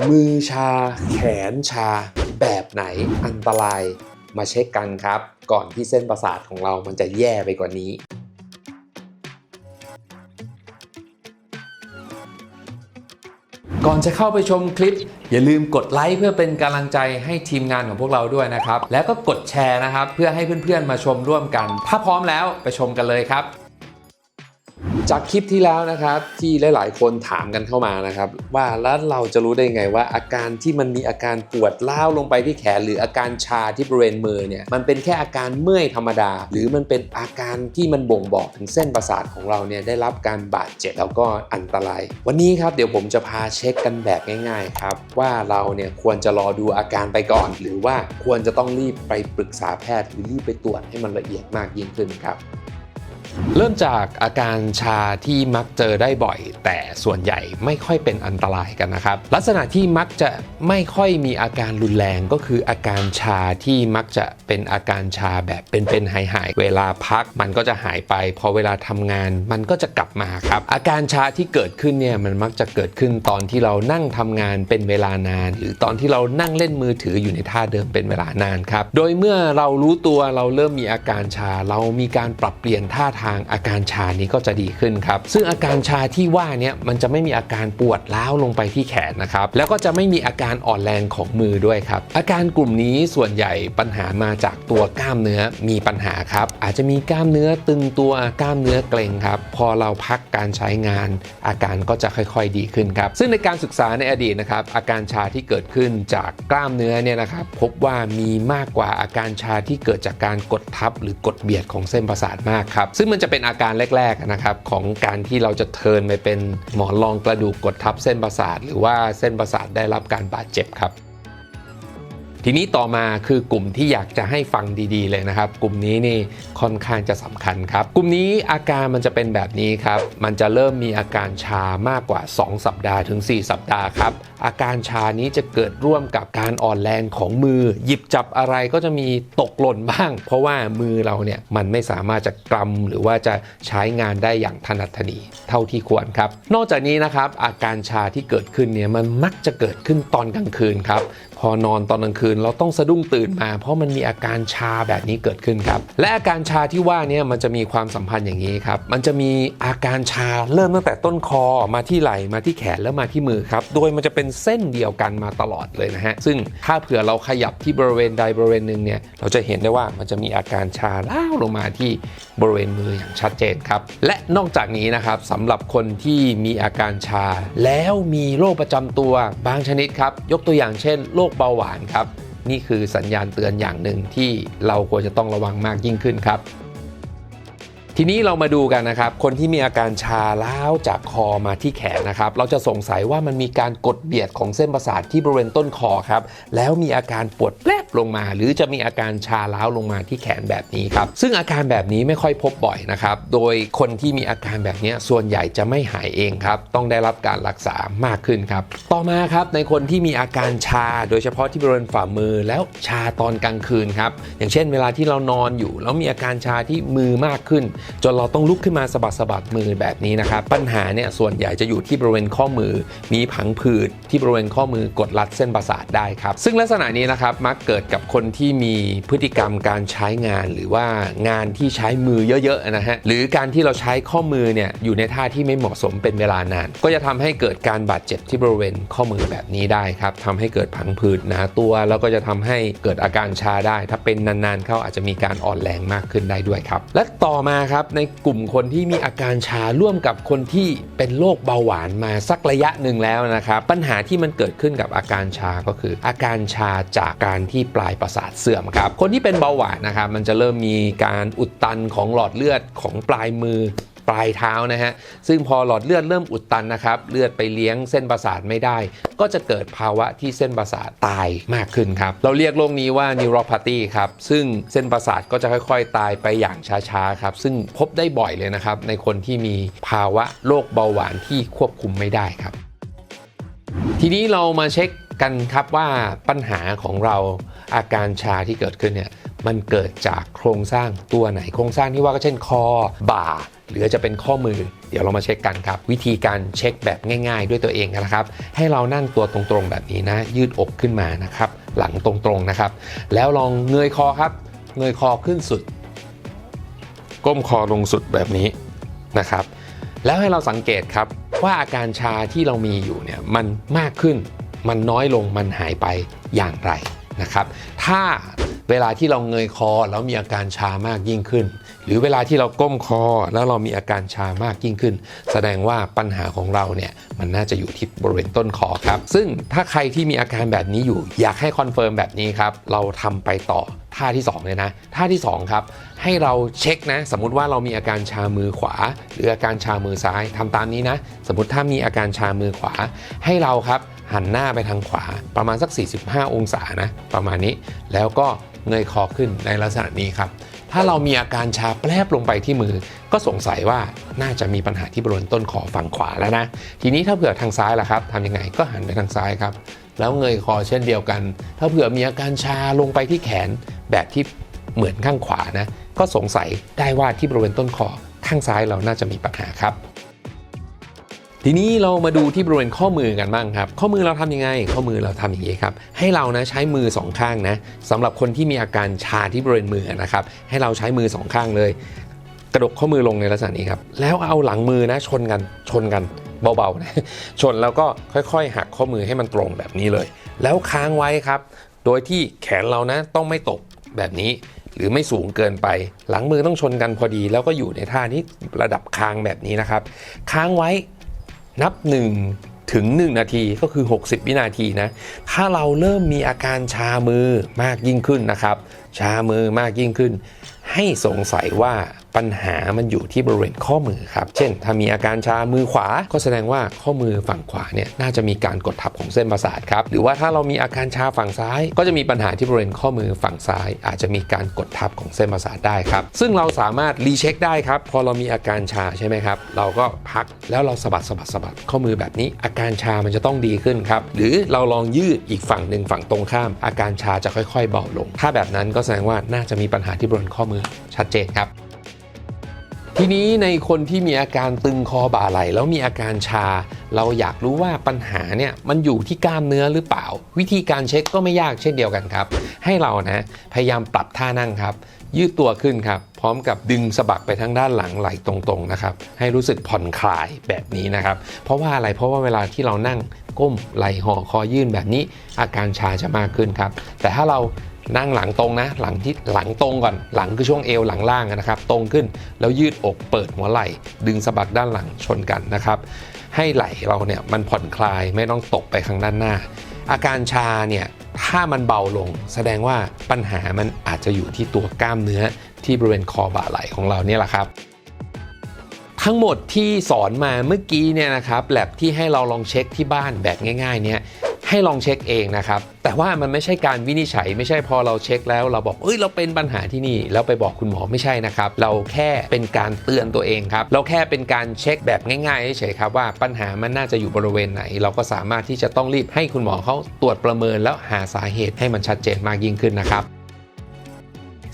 มือชา แขนชา แบบไหนอันตรายมาเช็คกันครับ ก่อนที่เส้นประสาทของเรามันจะแย่ไปกว่านี้ ก่อนจะเข้าไปชมคลิป อย่าลืมกดไลค์เพื่อเป็นกำลังใจให้ทีมงานของพวกเราด้วยนะครับ แล้วก็กดแชร์นะครับ เพื่อให้เพื่อนๆมาชมร่วมกัน ถ้าพร้อมแล้วไปชมกันเลยครับ จากคลิปที่แล้วนะครับที่หลาย ๆ คนถามกันเข้ามานะครับ ว่าแล้วเราจะรู้ได้ไงว่าอาการที่มันมีอาการปวดล้าวลงไปที่แขน หรืออาการชาที่บริเวณมือเนี่ยมันเป็นแค่อาการเมื่อยธรรมดา หรือมันเป็นอาการที่มันบ่งบอกถึงเส้นประสาทของเราเนี่ยได้รับการบาดเจ็บแล้วก็อันตราย วันนี้ครับเดี๋ยวผมจะพาเช็คกันแบบง่าย ๆ ครับ ว่าเราเนี่ยควรจะรอดูอาการไปก่อน หรือว่าควรจะต้องรีบไปปรึกษาแพทย์หรือรีบไปตรวจให้มันละเอียดมากยิ่งขึ้นครับ เริ่มจากอาการชาที่มักเจอได้บ่อย แต่ส่วนใหญ่ไม่ค่อยเป็นอันตรายกันนะครับ ลักษณะที่มักจะไม่ค่อยมีอาการรุนแรงก็คืออาการชาที่มักจะเป็นอาการชาแบบเป็นๆหายๆเวลาพักมันก็จะหายไป พอเวลาทำงานมันก็จะกลับมาครับ อาการชาที่เกิดขึ้นเนี่ยมันมักจะเกิดขึ้นตอนที่เรานั่งทำงานเป็นเวลานาน หรือตอนที่เรานั่งเล่นมือถืออยู่ในท่าเดิมเป็นเวลานานครับโดยเมื่อเรารู้ตัวเราเริ่มมีอาการชาเรามีการปรับเปลี่ยนท่าทางอาการชานี้ก็จะดีขึ้นครับ ซึ่งอาการชาที่ว่าเนี่ยมันจะไม่มีอาการปวดล้าวลงไปที่แขนนะครับ แล้วก็จะไม่มีอาการอ่อนแรงของมือด้วยครับ อาการกลุ่มนี้ส่วนใหญ่ปัญหามาจากตัวกล้ามเนื้อมีปัญหาครับ อาจจะมีกล้ามเนื้อตึงตัวกล้ามเนื้อเกร็งครับ พอเราพักการใช้งาน อาการก็จะค่อยๆดีขึ้นครับ ซึ่งในการศึกษาในอดีตนะครับอาการชาที่เกิดขึ้นจากกล้ามเนื้อเนี่ยนะครับพบว่ามีมากกว่าอาการชาที่เกิดจากการกดทับหรือกดเบียดของเส้นประสาทมากครับซึ่งมันจะเป็นอาการแรกๆนะครับของการที่เราจะเทินไปเป็นหมอนรองกระดูกกดทับเส้นประสาท หรือว่าเส้นประสาทได้รับการบาดเจ็บครับ ทีนี้ต่อมาคือกลุ่มที่อยากจะให้ฟังดีๆ เลยนะครับ กลุ่มนี้นี่ค่อนข้างจะสำคัญครับ กลุ่มนี้อาการมันจะเป็นแบบนี้ครับ มันจะเริ่มมีอาการชามากกว่า 2 สัปดาห์ถึง 4 สัปดาห์ครับ อาการชานี้จะเกิดร่วมกับการอ่อนแรงของมือ หยิบจับอะไรก็จะมีตกหล่นบ้าง เพราะว่ามือเราเนี่ยมันไม่สามารถจะกำหรือว่าจะใช้งานได้อย่างถนัดถนีเท่าที่ควรครับ นอกจากนี้นะครับอาการชาที่เกิดขึ้นเนี่ยมันมักจะเกิดขึ้นตอนกลางคืนครับพอนอนตอนกลางคืนเราต้องสะดุ้งตื่นมา เพราะมันมีอาการชาแบบนี้เกิดขึ้นครับ และอาการชาที่ว่าเนี่ยมันจะมีความสัมพันธ์อย่างนี้ครับ มันจะมีอาการชาเริ่มตั้งแต่ต้นคอมาที่ไหล่มาที่แขนแล้วมาที่มือครับ โดยมันจะเป็นเส้นเดียวกันมาตลอดเลยนะฮะ ซึ่งถ้าเผื่อเราขยับที่บริเวณใดบริเวณหนึ่งเนี่ย เราจะเห็นได้ว่ามันจะมีอาการชาล้าลงมาที่บริเวณมืออย่างชัดเจนครับ และนอกจากนี้นะครับสำหรับคนที่มีอาการชา แล้วมีโรคประจำตัวบางชนิดครับ ยกตัวอย่างเช่นโรคเบาหวานครับ นี่คือสัญญาณเตือนอย่างหนึ่งที่เราควรจะต้องระวังมากยิ่งขึ้นครับ ทีนี้เรามาดูกันนะครับ คนที่มีอาการชาล้าวจากคอมาที่แขนนะครับ เราจะสงสัยว่ามันมีการกดเบียดของเส้นประสาทที่บริเวณต้นคอครับ แล้วมีอาการปวดแปรบ ลงมา หรือจะมีอาการชาล้าวลงมาที่แขนแบบนี้ครับ ซึ่งอาการแบบนี้ไม่ค่อยพบบ่อยนะครับ โดยคนที่มีอาการแบบนี้ส่วนใหญ่จะไม่หายเองครับ ต้องได้รับการรักษามากขึ้นครับ ต่อมาครับในคนที่มีอาการชา โดยเฉพาะที่บริเวณฝ่ามือแล้วชาตอนกลางคืนครับ อย่างเช่น เวลาที่เรานอนอยู่ แล้วมีอาการชาที่มือมากขึ้น จนเราต้องลุกขึ้นมาสะบัดสะบัดมือแบบนี้นะครับ ปัญหาเนี่ยส่วนใหญ่จะอยู่ที่บริเวณข้อมือ มีผังผืดที่บริเวณข้อมือกดรัดเส้นประสาทได้ครับ ซึ่งลักษณะนี้นะครับมักเกิดกับคนที่มีพฤติกรรมการใช้งาน หรือว่างานที่ใช้มือเยอะๆนะฮะหรือการที่เราใช้ข้อมือเนี่ยอยู่ในท่าที่ไม่เหมาะสมเป็นเวลานาน ก็จะทำให้เกิดการบาดเจ็บที่บริเวณข้อมือแบบนี้ได้ครับทำให้เกิดผังผืดหนาตัวแล้วก็จะทำให้เกิดอาการชาได้ ถ้าเป็นนานๆเข้าอาจจะมีการอ่อนแรงมากขึ้นได้ด้วยครับ และต่อมาครับในกลุ่มคนที่มีอาการชาร่วมกับคนที่เป็นโรคเบาหวานมาสักระยะหนึ่งแล้วนะครับปัญหาที่มันเกิดขึ้นกับอาการชาก็คือ อาการชาจากการที่ปลายประสาทเสื่อมครับ คนที่เป็นเบาหวานนะครับมันจะเริ่มมีการอุดตันของหลอดเลือดของปลายมือปลายเท้านะฮะ ซึ่งพอหลอดเลือดเริ่มอุดตันนะครับ เลือดไปเลี้ยงเส้นประสาทไม่ได้ ก็จะเกิดภาวะที่เส้นประสาทตายมากขึ้นครับ เราเรียกโรคนี้ว่า neuropathy ครับ ซึ่งเส้นประสาทก็จะค่อยๆ ตายไปอย่างช้าๆครับ ซึ่งพบได้บ่อยเลยนะครับ ในคนที่มีภาวะโรคเบาหวานที่ควบคุมไม่ได้ครับ ทีนี้เรามาเช็คกันครับว่าปัญหาของเรา อาการชาที่เกิดขึ้นเนี่ยมันเกิดจากโครงสร้างตัวไหนโครงสร้างที่ว่าก็เช่นคอบ่า หรือจะเป็นข้อมือ เดี๋ยวเรามาเช็คกันครับ วิธีการเช็คแบบง่ายๆ ด้วยตัวเองนะครับ ให้เรานั่งตัวตรงๆแบบนี้นะ ยืดอกขึ้นมานะครับ หลังตรงๆนะครับ แล้วลองเงยคอครับ เงยคอขึ้นสุด ก้มคอลงสุดแบบนี้นะครับ แล้วให้เราสังเกตครับว่าอาการชาที่เรามีอยู่เนี่ยมันมากขึ้น มันน้อยลงมันหายไปอย่างไร นะครับ ถ้าเวลาที่เราเงยคอแล้วมีอาการชามากยิ่งขึ้น หรือเวลาที่เราก้มคอแล้วเรามีอาการชามากยิ่งขึ้น แสดงว่าปัญหาของเราเนี่ยมันน่าจะอยู่ที่บริเวณต้นคอครับ ซึ่งถ้าใครที่มีอาการแบบนี้อยู่ อยากให้คอนเฟิร์มแบบนี้ครับ เราทำไปต่อท่าที่2เลยนะท่าที่สองครับ ให้เราเช็คนะ สมมติว่าเรามีอาการชามือขวา หรืออาการชามือซ้ายทำตามนี้นะ สมมติถ้ามีอาการชามือขวา ให้เราครับ หันหน้าไปทางขวาประมาณสัก 45 องศานะ ประมาณนี้แล้วก็เงยคอขึ้นในลักษณะนี้ครับ ถ้าเรามีอาการชาแปรบลงไปที่มือ ก็สงสัยว่าน่าจะมีปัญหาที่บริเวณต้นคอฝั่งขวาแล้วนะ ทีนี้ถ้าเผื่อทางซ้ายล่ะครับทำยังไงก็หันไปทางซ้ายครับ แล้วเงยคอเช่นเดียวกัน ถ้าเผื่อมีอาการชาลงไปที่แขนแบบที่เหมือนข้างขวานะ ก็สงสัยได้ว่าที่บริเวณต้นคอข้างซ้ายเราน่าจะมีปัญหาครับ ทีนี้เรามาดูที่บริเวณข้อมือกันบ้างครับ ข้อมือเราทำยังไง ข้อมือเราทำอย่างนี้ครับ ให้เรานะใช้มือสองข้างนะสำหรับคนที่มีอาการชาที่บริเวณมือนะครับ ให้เราใช้มือสองข้างเลย กระดกข้อมือลงในลักษณะนี้ครับ แล้วเอาหลังมือนะชนกัน ชนกันเบาๆนะ ชนแล้วก็ค่อยๆ หักข้อมือให้มันตรงแบบนี้เลย แล้วค้างไว้ครับ โดยที่แขนเรานะต้องไม่ตกแบบนี้หรือไม่สูงเกินไป หลังมือต้องชนกันพอดี แล้วก็อยู่ในท่านี้ระดับคางแบบนี้นะครับ ค้างไว้ นับ 1 ถึง 1 นาทีก็คือ 60 วินาทีนะ ถ้าเราเริ่มมีอาการชามือมากยิ่งขึ้นนะครับ ชามือมากยิ่งขึ้น ให้สงสัยว่า ปัญหามันอยู่ที่บริเวณข้อมือครับ เช่น ถ้ามีอาการชามือขวา ก็แสดงว่าข้อมือฝั่งขวาเนี่ยน่าจะมีการกดทับของเส้นประสาทครับ หรือว่าถ้าเรามีอาการชาฝั่งซ้าย ก็จะมีปัญหาที่บริเวณข้อมือฝั่งซ้าย อาจจะมีการกดทับของเส้นประสาทได้ครับ ซึ่งเราสามารถรีเช็คได้ครับ พอเรามีอาการชาใช่ไหมครับ เราก็พักแล้วเราสะบัดสะบัดสะบัดข้อมือแบบนี้ อาการชามันจะต้องดีขึ้นครับ หรือเราลองยืดอีกฝั่งหนึ่งฝั่งตรงข้าม อาการชาจะค่อยๆเบาลง ถ้าแบบนั้นก็แสดงว่าน่าจะมีปัญหาที่บริเวณข้อมือชัดเจนครับ ทีนี้ในคนที่มีอาการตึงคอบ่าไหล่แล้วมีอาการชา เราอยากรู้ว่าปัญหาเนี่ยมันอยู่ที่กล้ามเนื้อหรือเปล่า วิธีการเช็คก็ไม่ยากเช่นเดียวกันครับ ให้เรานะพยายามปรับท่านั่งครับ ยืดตัวขึ้นครับ พร้อมกับดึงสะบักไปทางด้านหลังไหล่ตรงๆนะครับ ให้รู้สึกผ่อนคลายแบบนี้นะครับ เพราะว่าอะไรเพราะว่าเวลาที่เรานั่งก้มไหล่ห่อคอยื่นแบบนี้ อาการชาจะมากขึ้นครับ แต่ถ้าเรา นั่งหลังตรงนะหลังที่หลังตรงก่อนหลังคือช่วงเอวหลังล่างนะครับ ตรงขึ้นแล้วยืดอกเปิดหัวไหล่ ดึงสะบักด้านหลังชนกันนะครับ ให้ไหล่เราเนี่ยมันผ่อนคลายไม่ต้องตกไปข้างด้านหน้า อาการชาเนี่ยถ้ามันเบาลง แสดงว่าปัญหามันอาจจะอยู่ที่ตัวกล้ามเนื้อที่บริเวณคอบ่าไหล่ของเราเนี่ยแหละครับทั้งหมดที่สอนมาเมื่อกี้เนี่ยนะครับแลบที่ให้เราลองเช็คที่บ้านแบบง่ายๆเนี่ย ให้ลองเช็คเองนะครับ แต่ว่ามันไม่ใช่การวินิจฉัย ไม่ใช่พอเราเช็คแล้วเราบอกเอ้ยเราเป็นปัญหาที่นี่แล้วไปบอกคุณหมอไม่ใช่นะครับ เราแค่เป็นการเตือนตัวเองครับ เราแค่เป็นการเช็คแบบง่ายๆเฉยๆครับว่าปัญหามันน่าจะอยู่บริเวณไหน เราก็สามารถที่จะต้องรีบให้คุณหมอเขาตรวจประเมินแล้วหาสาเหตุให้มันชัดเจนมากยิ่งขึ้นนะครับ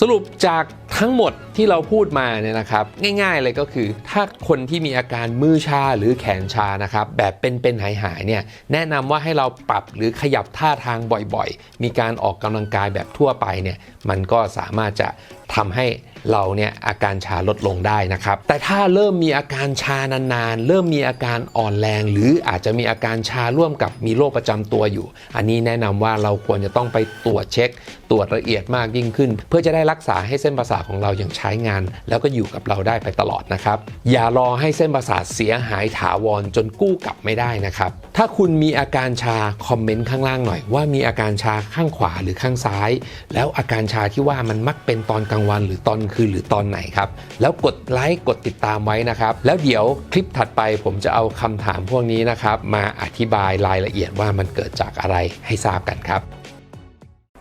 สรุปจากทั้งหมดที่เราพูดมาเนี่ยนะครับ ง่ายๆเลยก็คือ ถ้าคนที่มีอาการมือชาหรือแขนชานะครับ แบบเป็นๆหายๆเนี่ยแนะนำว่าให้เราปรับหรือขยับท่าทางบ่อยๆ มีการออกกำลังกายแบบทั่วไปเนี่ยมันก็สามารถจะทำให้ เราเนี่ยอาการชาลดลงได้นะครับ แต่ถ้าเริ่มมีอาการชานานๆ เริ่มมีอาการอ่อนแรง หรืออาจจะมีอาการชาร่วมกับมีโรคประจำตัวอยู่ อันนี้แนะนำว่าเราควรจะต้องไปตรวจเช็ค ตรวจละเอียดมากยิ่งขึ้น เพื่อจะได้รักษาให้เส้นประสาทของเรายังใช้งาน แล้วก็อยู่กับเราได้ไปตลอดนะครับ อย่ารอให้เส้นประสาทเสียหายถาวรจนกู้กลับไม่ได้นะครับ ถ้าคุณมีอาการชาคอมเมนต์ข้างล่างหน่อยว่ามีอาการชาข้างขวาหรือข้างซ้าย แล้วอาการชาที่ว่ามันมักเป็นตอนกลางวันหรือตอนคืนหรือตอนไหนครับ แล้วกดไลค์กดติดตามไว้นะครับ แล้วเดี๋ยวคลิปถัดไปผมจะเอาคำถามพวกนี้นะครับ มาอธิบายรายละเอียดว่ามันเกิดจากอะไรให้ทราบกันครับ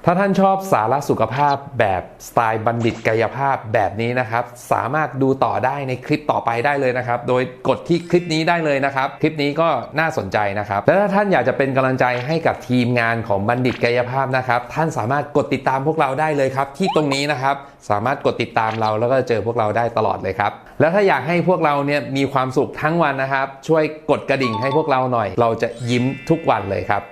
ถ้าท่านชอบสาระสุขภาพแบบสไตล์บัณฑิตกายภาพแบบนี้นะครับ สามารถดูต่อได้ในคลิปต่อไปได้เลยนะครับ โดยกดที่คลิปนี้ได้เลยนะครับ คลิปนี้ก็น่าสนใจนะครับและถ้าท่านอยากจะเป็นกำลังใจให้กับทีมงานของบัณฑิตกายภาพนะครับ ท่านสามารถกดติดตามพวกเราได้เลยครับ ที่ตรงนี้นะครับ สามารถกดติดตามเราแล้วก็เจอพวกเราได้ตลอดเลยครับแล้วถ้าอยากให้พวกเราเนี่ยมีความสุขทั้งวันนะครับ ช่วยกดกระดิ่งให้พวกเราหน่อย เราจะยิ้มทุกวันเลยครับ